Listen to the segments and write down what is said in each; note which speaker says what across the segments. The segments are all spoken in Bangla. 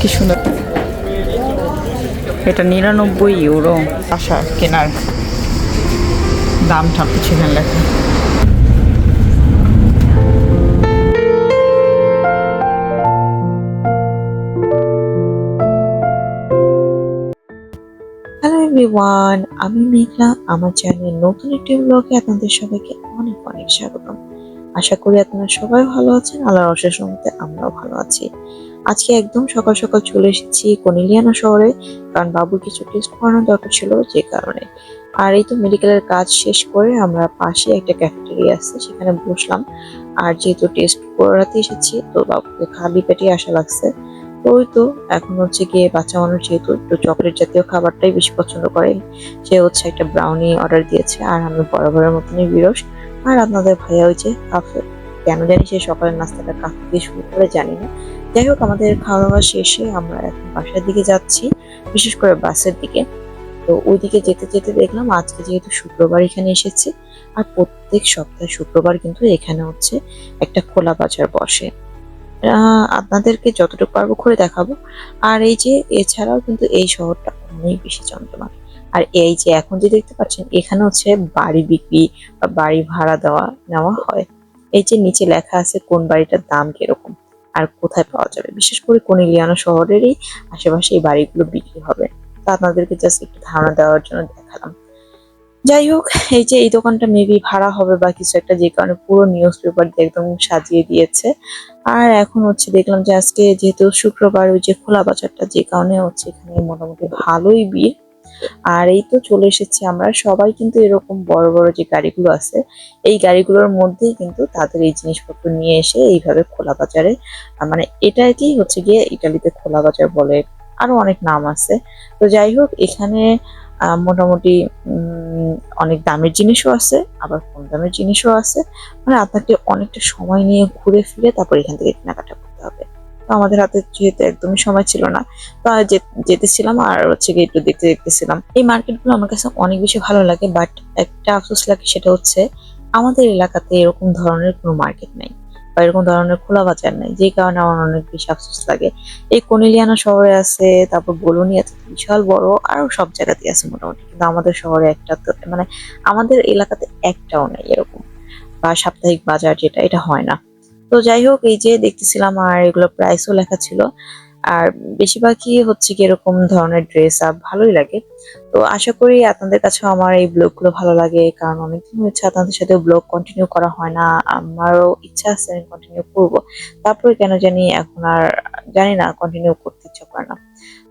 Speaker 1: কি সুন্দর। এটা নিরানব্বই ইউরো। আশা কেনার দাম সব কিছু এখানে লেখা।
Speaker 2: এভরিওয়ান আমি মেঘলা আমার চ্যানেলের নতুন একটি ব্লগে আপনাদের সবাইকে অনেক অনেক স্বাগতম। আশা করি আপনারা সবাই ভালো আছেন। আল্লাহর অশেষ রহমতে আমরাও ভালো আছি। আজকে একদম সকাল সকাল চলে এসেছি কনিলিয়ানা শহরে, কারণ বাবুর কিছু টেস্ট করানো দরকার ছিল যে কারণে। আর এই তো মেডিকেলের কাজ শেষ করে আমরা পাশে একটা ক্যাফেটেরিয়া আছে, সেখানে বসলাম। আর যেহেতু টেস্ট করাতে এসেছি, তো বাবুকে খালি পেটে আসা লাগছে। তো ওই তো এখন হচ্ছে গিয়ে বাচ্চা মানুষ যেহেতু একটু চকলেট জাতীয় খাবারটাই বেশি পছন্দ করে, সে হচ্ছে একটা ব্রাউনি অর্ডার দিয়েছে। আর আমি বরাবরের মতনই বিরস। আর আপনাদের ভাইয়া হয়েছে কাফে কেন জানি সে সকালের নাস্তাটা কাফে দিয়ে শুরু করে জানি না। যাই হোক, আমাদের খাওয়া দাওয়া শেষে আমরা এখন বাসার দিকে যাচ্ছি, বিশেষ করে বাসের দিকে। তো ওইদিকে যেতে যেতে দেখলাম আজকে যেহেতু শুক্রবার এখানে এসেছে, আর প্রত্যেক সপ্তাহে শুক্রবার কিন্তু এখানে হচ্ছে একটা খোলা বাজার বসে। আপনাদেরকে যতটুকু পারব ঘুরে দেখাবো। আর এই যে, এছাড়াও কিন্তু এই শহরটা অনেক বেশি চমচমাট আর এই যে এখন যে দেখতে পাচ্ছেন, এখানে হচ্ছে বাড়ি বিক্রি বা বাড়ি ভাড়া দেওয়া নেওয়া হয়। এই যে নিচে লেখা আছে কোন বাড়িটার দাম কীরকম আর কোথায় পাওয়া যাবে। বিশেষ করে কোনিলিয়ানো শহরেরই আশেপাশে এই বাড়িগুলো বিক্রি হবে। তা আপনাদেরকে জাস্ট একটু ধারণা দেওয়ার জন্য দেখালাম। যাই হোক, এই যে এই দোকানটা মেবি ভাড়া হবে বা কিছু একটা, যে কারণে পুরো নিউজ পেপার দিয়ে একদম সাজিয়ে দিয়েছে। আর এখন হচ্ছে দেখলাম যে আজকে যেহেতু শুক্রবার ওই যে খোলা বাজারটা, যে কারণে হচ্ছে এখানে মোটামুটি ভালোই ভিড়। আর এই তো চলে এসেছি আমরা। সবাই কিন্তু এরকম বড় বড় যে গাড়িগুলো আছে, এই গাড়িগুলোর মধ্যেই কিন্তু তাদের এই জিনিসপত্র নিয়ে এসে এইভাবে খোলা বাজারে মানে এটাকেই হচ্ছে গিয়ে ইটালিতে খোলা বাজার বলে আরও অনেক নাম আছে। তো যাই হোক, এখানে মোটামুটি অনেক দামের জিনিসও আছে, আবার কম দামের জিনিসও আছে। মানে আপনাকে অনেকটা সময় নিয়ে ঘুরে ফিরে তারপর এখান থেকে কেনাকাটা তো আমাদের হাতে যেহেতু একদমই সময় ছিল না, তো যেতেছিলাম আর হচ্ছে গিয়ে একটু দেখতে দেখতেছিলাম। এই মার্কেটগুলো আমার কাছে অনেক বেশি ভালো লাগে বাট একটা আফসোস লাগে সেটা হচ্ছে আমাদের এলাকাতে এরকম ধরনের কোনো মার্কেট নেই বা এরকম ধরনের খোলা বাজার নেই, যে কারণে আমার অনেক বেশি আফসোস লাগে। এই কনিলিয়ানা শহরে আছে, তারপর বলুনিয়াতে বিশাল বড়, আরও সব জায়গাতেই আছে মোটামুটি, কিন্তু আমাদের শহরে একটা তো মানে আমাদের এলাকাতে একটাও নেই এরকম। বা সাপ্তাহিক বাজার যেটা, এটা হয় না। তো যাই হোক এই যে দেখতেছিলাম আর এগুলো প্রাইসও লেখা ছিল। আর বেশিরভাগই হচ্ছে কি এরকম ধরনের ড্রেস আপ ভালোই লাগে। তো আশা করি আপনাদের কাছে আমার এই ব্লগগুলো ভালো লাগে, কারণ অনেকদিন হচ্ছে আপনাদের সাথে ব্লগ কন্টিনিউ করা হয় না। আমারও ইচ্ছা আছে আমি কন্টিনিউ করব। তারপরে কেন জানি এখন আর জানি না কন্টিনিউ করতে ইচ্ছা করে না।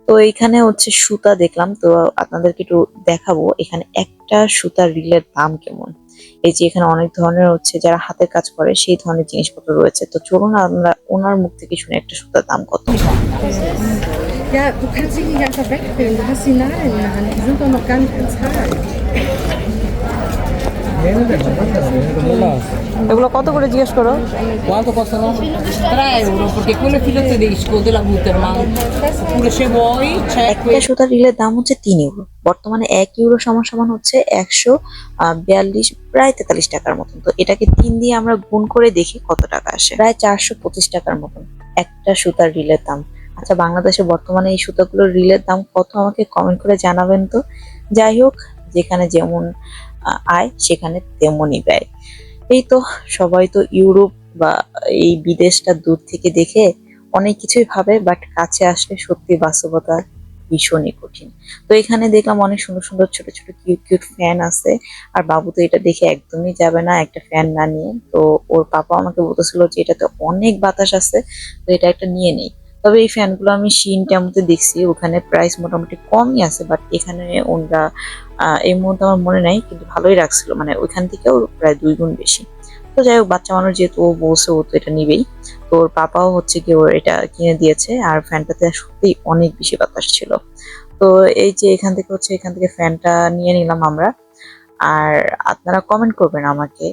Speaker 2: তো এইখানে হচ্ছে সুতা দেখলাম, তো আপনাদেরকে একটু দেখাবো, এখানে একটা সুতার রিলের দাম কেমন? এই যে এখানে অনেক ধরনের হচ্ছে যারা হাতের কাজ করে সেই ধরনের জিনিসপত্র রয়েছে তো চলুন আমরা ওনার মুখ থেকে শুনে একটা সুতার দাম কত
Speaker 3: Ja, du kannst dich nicht einfach wegfilmen. Du hast die Nadeln in der Hand. Die sind doch noch gar nicht bezahlt.
Speaker 1: এগুলো কত করে জিজ্ঞেস করো?
Speaker 4: Quanto costano? 3 euro perché quello è filo tedesco della Gutermann. Oppure se vuoi c'è
Speaker 2: একটা সুতার রিলের দাম হচ্ছে তিন ইউরো বর্তমানে এক ইউরো সমান সমান হচ্ছে একশো বিয়াল্লিশ প্রায় তেতাল্লিশ টাকার মতন। তো এটাকে তিন দিয়ে আমরা গুণ করে দেখি কত টাকা আসে। প্রায় চারশো পঁচিশ টাকার মতন একটা সুতার রিলের দাম। আচ্ছা বাংলাদেশে বর্তমানে এই সুতাগুলোর রিলের দাম কত আমাকে কমেন্ট করে জানাবেন তো? যাই হোক যেখানে যেমন আয় সেখানে তেমনই ব্যয়। এই তো সবাই তো ইউরোপ বা এই বিদেশটা দূর থেকে দেখে অনেক কিছুই ভাবে বাট কাছে আসলে সত্যি বাস্তবতা ভীষণই কঠিন। তো এখানে দেখলাম অনেক সুন্দর সুন্দর ছোট ছোট কিউট কিউট ফ্যান আছে। আর বাবু তো এটা দেখে একদমই যাবে না একটা ফ্যান না নিয়ে। তো ওর পাপা আমাকে বলতেছিল যে এটাতে অনেক বাতাস আছে, তো এটা একটা নিয়ে নেই। তবে এই ফ্যানগুলো আমি শিন টেমতে দেখছি, ওখানে প্রাইস মোটামুটি কমই আছে বাট এখানে ওনরা এই মুহূর্তে আমার মনে নাই, কিন্তু ভালোই রাখছিল মানে ওইখান থেকেও প্রায় দুই গুণ বেশি। তো যাই হোক, বাচ্চা মানুষ যেহেতু ও বলছে ও তো এটা নিবেই, তো ওর পাপাও হচ্ছে কি ওর এটা কিনে দিয়েছে, আর ফ্যানটাতে সত্যি অনেক বেশি বাতাস ছিল। তো এই যে এখান থেকে হচ্ছে, এখান থেকে ফ্যানটা নিয়ে নিলাম আমরা, আর আপনারা কমেন্ট করবেন আমাকে,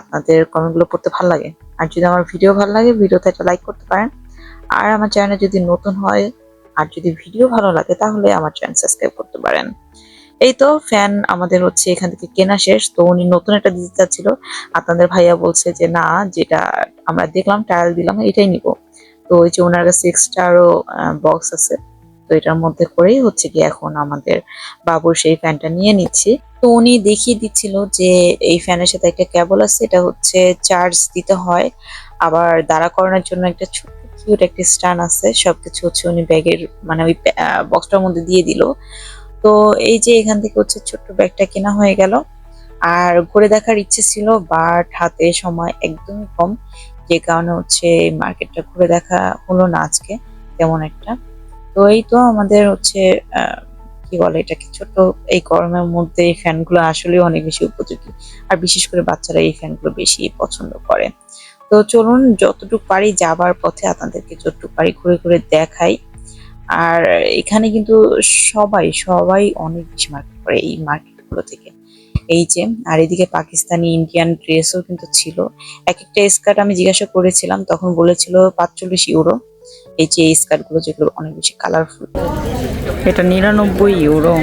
Speaker 2: আপনাদের কমেন্টগুলো পড়তে ভালো লাগে। আর যদি আমার ভিডিও ভালো লাগে ভিডিওতে একটা লাইক করতে পারেন। আর আমার চ্যানেল যদি নতুন হয় আর যদি ভিডিও ভালো লাগে, তাহলে আমার চ্যানেল সাবস্ক্রাইব করতে পারেন। এই তো ফ্যান আমাদের হচ্ছে এখান থেকে কেনা শেষ। তো উনি নতুন একটা দিতে চাচ্ছিল আপনাদের ভাইয়া বলছে যে, না, যেটা আমরা দেখলাম ট্রায়াল দিলাম, এটাই নিব। তো ওই যে ওনার কাছে এক্সট্রারও বক্স আছে। তো এটার মধ্যে করেই হচ্ছে কি এখন আমাদের বাবুর সেই ফ্যানটা নিয়ে নিচ্ছি। তো উনি দেখিয়ে দিচ্ছিল যে, এই ফ্যানের সাথে একটা কেবল আছে, এটা হচ্ছে চার্জ দিতে হয়। আবার দাঁড়া করানোর জন্য একটা ছোট্ট কিউট একটা স্টান আছে, সবকিছু হচ্ছে উনি ব্যাগের মানে ওই বক্সটার মধ্যে দিয়ে দিল। তো এই যে এখান থেকে হচ্ছে ছোট্ট ব্যাগটা কেনা হয়ে গেল। আর ঘুরে দেখার ইচ্ছে ছিল বাট হাতে সময় একদমই কম। যে কারণে হচ্ছে মার্কেটটা ঘুরে দেখা হলো না আজকে, তেমন একটা। তো এই তো আমাদের হচ্ছে কি বলে এটাকে ছোট এই গরমের মধ্যে এই ফ্যানগুলো আসলেই অনেক বেশি উপযোগী। আর বিশেষ করে বাচ্চারা এই ফ্যানগুলো বেশি পছন্দ করে। তো চলুন যতটুকু পারি যাবার পথে আপনাদেরকে যতটুকু পারি ঘুরে ঘুরে দেখাই। আর এখানে কিন্তু সবাই সবাই অনেক বেশি মার্কেট করে এই মার্কেটগুলো থেকে। এই যে, আর এদিকে পাকিস্তানি ইন্ডিয়ান ড্রেসও কিন্তু ছিল। এক একটা স্কার্ট আমি জিজ্ঞাসা করেছিলাম, তখন বলেছিল পাঁচচল্লিশ ইউরো এই যে, এই স্কার্টগুলো যেগুলো অনেক বেশি কালারফুল
Speaker 1: এটা নিরানব্বই ইউরো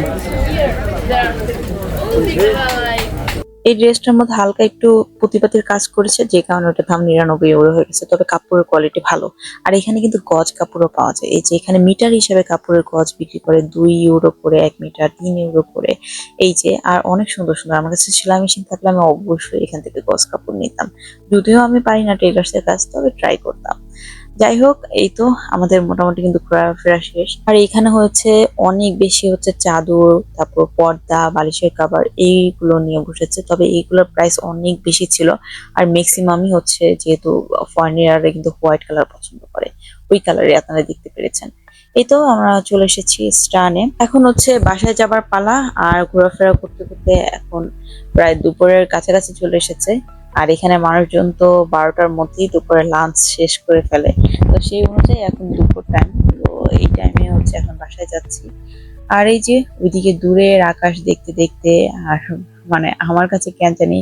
Speaker 2: এই ড্রেসটার মধ্যে হালকা একটু পুঁতিপাতির কাজ করেছে, যে কারণে ওটা দাম নিরানব্বই ইউরো হয়ে গেছে। তবে কাপড়ের কোয়ালিটি ভালো। আর এখানে কিন্তু গজ কাপড়ও পাওয়া যায়। এই যে এখানে মিটার হিসাবে কাপড়ের গজ বিক্রি করে দুই ইউরো করে, এক মিটার, তিন ইউরো করে। এই যে, আর অনেক সুন্দর সুন্দর। আমার কাছে সেলাই মেশিন থাকলে আমি অবশ্যই এখান থেকে গজ কাপড় নিতাম। যদিও আমি পারি না টেলার্সের কাজ, তবে ট্রাই করতাম। যাই হোক এই তো আমাদের মোটামুটি কিন্তু ঘোরাফেরা শেষ। আর এখানে হচ্ছে অনেক বেশি হচ্ছে চাদর, তারপর পর্দা, বালিশের কাভার এইগুলো নিয়ে বসেছে। তবে এইগুলোর প্রাইস অনেক বেশি ছিল। আর ম্যাক্সিমামই হচ্ছে যেহেতু ফরেনাররা কিন্তু হোয়াইট কালার পছন্দ করে। ওই কালারে আপনারা দেখতে পেরেছেন। এই তো আমরা চলে এসেছি স্টানে এখন হচ্ছে বাসায় যাবার পালা। আর ঘোরাফেরা করতে করতে এখন প্রায় দুপুরের কাছাকাছি চলে এসেছে। আর এখানে মানুষজন তো বারোটার মধ্যেই দুপুরে লাঞ্চ শেষ করে ফেলে। তো সেই অনুযায়ী এখন দুপুর টাইম তো এই টাইমে হচ্ছে এখন বাসায় যাচ্ছি। আর এই যে ওইদিকে দূরের আকাশ দেখতে দেখতে, আর মানে আমার কাছে কেন জানি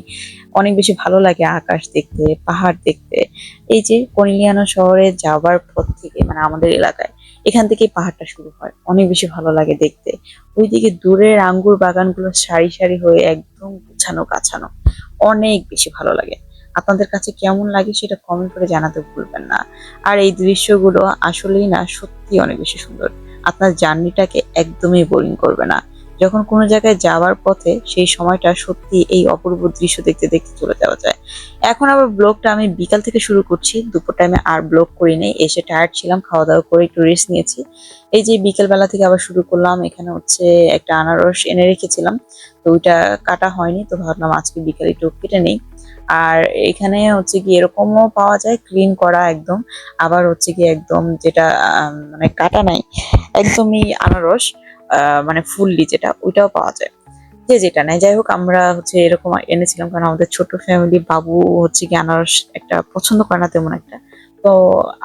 Speaker 2: অনেক বেশি ভালো লাগে আকাশ দেখতে, পাহাড় দেখতে। এই যে কনিলিয়ানা শহরে যাওয়ার পর থেকে মানে আমাদের এলাকায়, এখান থেকেই পাহাড়টা শুরু হয়। অনেক বেশি ভালো লাগে দেখতে। ওইদিকে দূরের আঙ্গুর বাগানগুলো সারি সারি হয়ে একদম গুছানো, গাছানো। অনেক বেশি ভালো লাগে। আপনাদের কাছে কেমন লাগে সেটা কমেন্ট করে জানাতে ভুলবেন না। আর এই দৃশ্যগুলো আসলেই না সত্যি অনেক বেশি সুন্দর। আপনার জার্নিটাকে একদমই বোরিং করবে না। যখন কোনো জায়গায় যাওয়ার পথে সেই সময়টা সত্যি এই অপূর্ব দৃশ্য দেখতে দেখতে চলে যাওয়া যায়। এখন আবার ব্লগটা আমি বিকাল থেকে শুরু করছি, দুপুর টাইমে আর ব্লগ করি নাই, এসে টায়ার্ড ছিলাম খাওয়া দাওয়া করে একটু রেস্ট নিয়েছি। এই যে বিকেল বেলা থেকে আবার শুরু করলাম, এখানে হচ্ছে একটা আনারস এনে রেখেছিলাম, তো ওইটা কাটা হয়নি, তো ভাবলাম আজকে বিকালে একটু কেটে নেই। আর এখানে হচ্ছে কি এরকমও পাওয়া যায় ক্লিন করা একদম, আবার হচ্ছে কি একদম যেটা মানে কাটা নাই, একদমই আনারস। মানে ফুললি যেটা, ওইটাও পাওয়া যায়। যে যেটা নেয়। যাই হোক, আমরা হচ্ছে এরকম এনেছিলাম কারণ আমাদের ছোট ফ্যামিলি বাবু হচ্ছে কি আনারস একটা পছন্দ করে না তেমন একটা। তো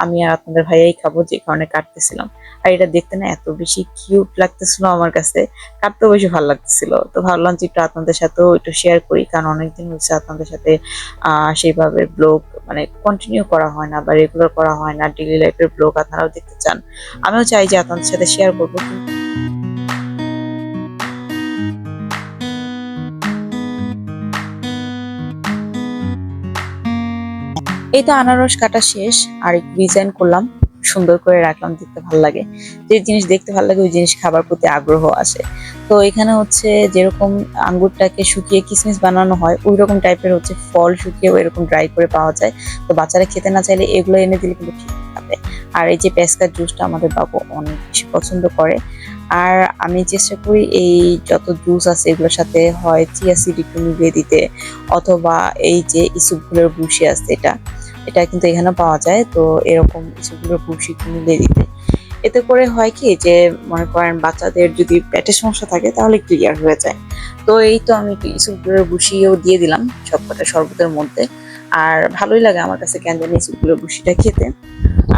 Speaker 2: আমি আর আপনাদের ভাইয়াই খাব, যে কারণে কাটতেছিলাম। আর এটা দেখতে না এত বেশি কিউট লাগতেছিল আমার কাছে। কাটতেও বেশি ভালো লাগতেছিল। তো ভাবলাম যে একটু আপনাদের সাথেও একটু শেয়ার করি, কারণ অনেকদিন হচ্ছে আপনাদের সাথে সেইভাবে ব্লগ মানে কন্টিনিউ করা হয় না বা রেগুলার করা হয় না ডেলি লাইফের ব্লগ আপনারাও দেখতে চান। আমিও চাই যে আপনাদের সাথে শেয়ার করব। এই আনারস কাটা শেষ, আর ডিজাইন করলাম, সুন্দর করে রাখলাম, দেখতে ভালো লাগে। যে জিনিস দেখতে ভালো লাগে, ওই জিনিস খাবার প্রতি আগ্রহ আসে তো এখানে হচ্ছে যেরকম আঙ্গুরটাকে শুকিয়ে কিসমিস বানানো হয়, ওই রকম টাইপের হচ্ছে ফল শুকিয়েও এরকম ড্রাই করে পাওয়া যায়। তো বাচ্চারা খেতে না চাইলে এগুলো এনে দিলে কিন্তু ঠিক খাবে আর এই যে পেস্কার জুসটা আমাদের বাবু অনেক বেশি পছন্দ করে। আর আমি চেষ্টা করি এই যত জুস আছে, এগুলোর সাথে হয়, চিয়া সিড একটু মিলিয়ে দিতে, অথবা এই যে ইসুপগুলোর বুসি আছে, এটা এটা কিন্তু এখানে পাওয়া যায়। তো এরকম বুসি একটু মিলিয়ে দিতে। এতে করে হয় কি যে, মনে করেন বাচ্চাদের যদি পেটের সমস্যা থাকে তাহলে ক্লিয়ার হয়ে যায়। তো এই তো আমি ইসুপগুলোর বুসিও দিয়ে দিলাম সবকটা শরবতের মধ্যে। আর ভালোই লাগে আমার কাছে কেন জানি ইসুপগুলোর বুসিটা খেতে।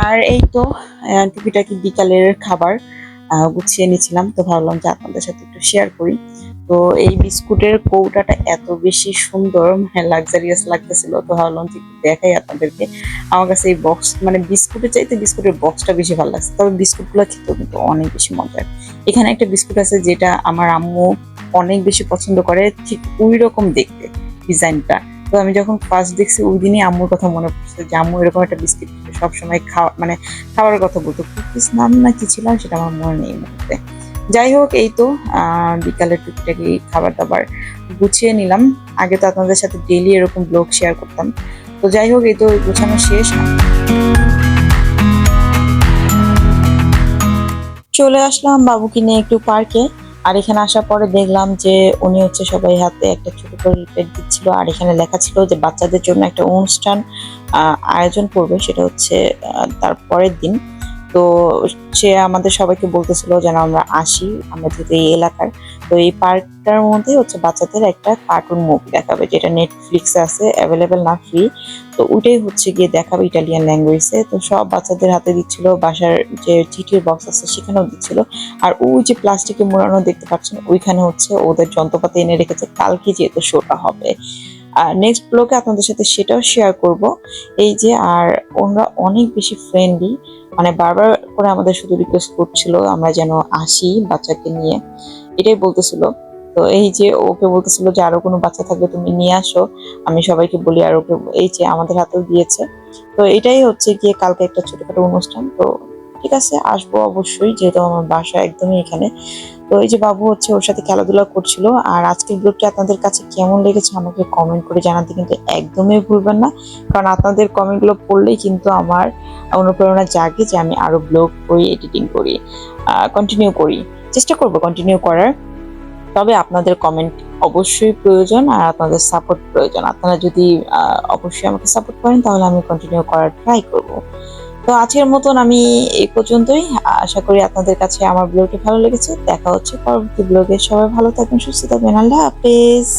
Speaker 2: আর এই তো টুকিটাকি বিকালের খাবার গুছিয়ে নিয়েছিলাম। তো ভাবলাম যে আপনাদের সাথে একটু শেয়ার করি। তো এই বিস্কুটের কৌটাটা এত বেশি সুন্দর মানে লাক্সারিয়াস লাগতেছিল। তো ভাবলাম যে দেখাই আপনাদেরকে। আমার কাছে এই বক্স মানে বিস্কুটের চাইতে বিস্কুটের বক্সটা বেশি ভালো লাগছে। তবে বিস্কুটগুলো খেতেও কিন্তু অনেক বেশি মজার। এখানে একটা বিস্কুট আছে যেটা আমার আম্মু অনেক বেশি পছন্দ করে, ঠিক ওই রকম দেখতে ডিজাইনটা। তো আমি যখন ফার্স্ট দেখছি ওই দিনই আম্মুর কথা মনে পড়ছে যে, আম্মু, এরকম একটা বিস্কিট সবসময় খাওয়া মানে খাবারের কথা বলতো। কুকিস নাম না কি ছিল সেটা আমার মনে নেই মুহূর্তে। যাই হোক এই তো বিকালে টুকটাকি খাবার দাবার গুছিয়ে নিলাম। আগে তো আপনাদের সাথে ডেইলি এরকম ব্লগ শেয়ার করতাম। তো যাই হোক এই তো গোছানো শেষ। চলে আসলাম বাবুকে নিয়ে একটু পার্কে। আর এখানে আসার পরে দেখলাম যে উনি হচ্ছে সবাই হাতে একটা ছোট করে লিফলেট দিচ্ছিল। আর এখানে লেখা ছিল যে বাচ্চাদের জন্য একটা অনুষ্ঠান আয়োজন করবে। সেটা হচ্ছে তার পরের দিন। তো সে আমাদের সবাইকে বলতেছিল যেন আমরা আসি, আমরা যেহেতু এই এলাকার, তো এই পার্কটার মধ্যে হচ্ছে বাচ্চাদের একটা কার্টুন মুভি দেখাবে, যেটা নেটফ্লিক্সে আছে অ্যাভেলেবেল না ফ্রি তো ওইটাই হচ্ছে গিয়ে দেখাবে ইটালিয়ান ল্যাঙ্গুয়েজে তো সব বাচ্চাদের হাতে দিচ্ছিল, বাসার যে চিঠির বক্স আছে সেখানেও দিচ্ছিল। আর ওই যে প্লাস্টিকে মোড়ানো দেখতে পাচ্ছেন, ওইখানে হচ্ছে ওদের যন্ত্রপাতি এনে রেখেছে। কালকে যেহেতু শোটা হবে। আর নেক্সট ব্লগে আপনাদের সাথে সেটাও শেয়ার করব। এই যে, আর ওনারা অনেক বেশি ফ্রেন্ডলি মানে বারবার করে আমাদের শুধু রিকোয়েস্ট করছিল আমরা যেন আসি বাচ্চাকে নিয়ে। এটাই বলতেছিল। তো এই যে, ওকে বলতেছিল যে, আরও কোনো বাচ্চা থাকলে তুমি নিয়ে আসো। আমি সবাইকে বলি আর ওকে, এই যে, আমাদের হাতেও দিয়েছে। তো এটাই হচ্ছে গিয়ে কালকে একটা ছোটখাটো অনুষ্ঠান। তো ঠিক আছে, আসব অবশ্যই, যেহেতু আমার বাসা একদমই এখানে। তো এই যে বাবু হচ্ছে ওর সাথে খেলাধুলা করছিল, আর আজকের ব্লগটি আপনাদের কাছে কেমন লেগেছে আমাকে কমেন্ট করে জানাতে কিন্তু একদমই ভুলবেন না, কারণ আপনাদের কমেন্টগুলো পড়লেই কিন্তু আমার অনুপ্রেরণা জাগে যে আমি আরও ব্লগ করি এডিটিং করি কন্টিনিউ করি। চেষ্টা করব কন্টিনিউ করার, তবে আপনাদের কমেন্ট অবশ্যই প্রয়োজন আর আপনাদের সাপোর্ট প্রয়োজন। আপনারা যদি অবশ্যই আমাকে সাপোর্ট করেন, তাহলে আমি কন্টিনিউ করার ট্রাই করব। তো আজকের মতন আমি এই পর্যন্তই। আশা করি আপনাদের কাছে আমার ব্লগটি ভালো লেগেছে। দেখা হচ্ছে পরবর্তী ব্লগে। সবাই ভালো থাকবেন, সুস্থ থাকবেন। আল্লাহ হাফেজ।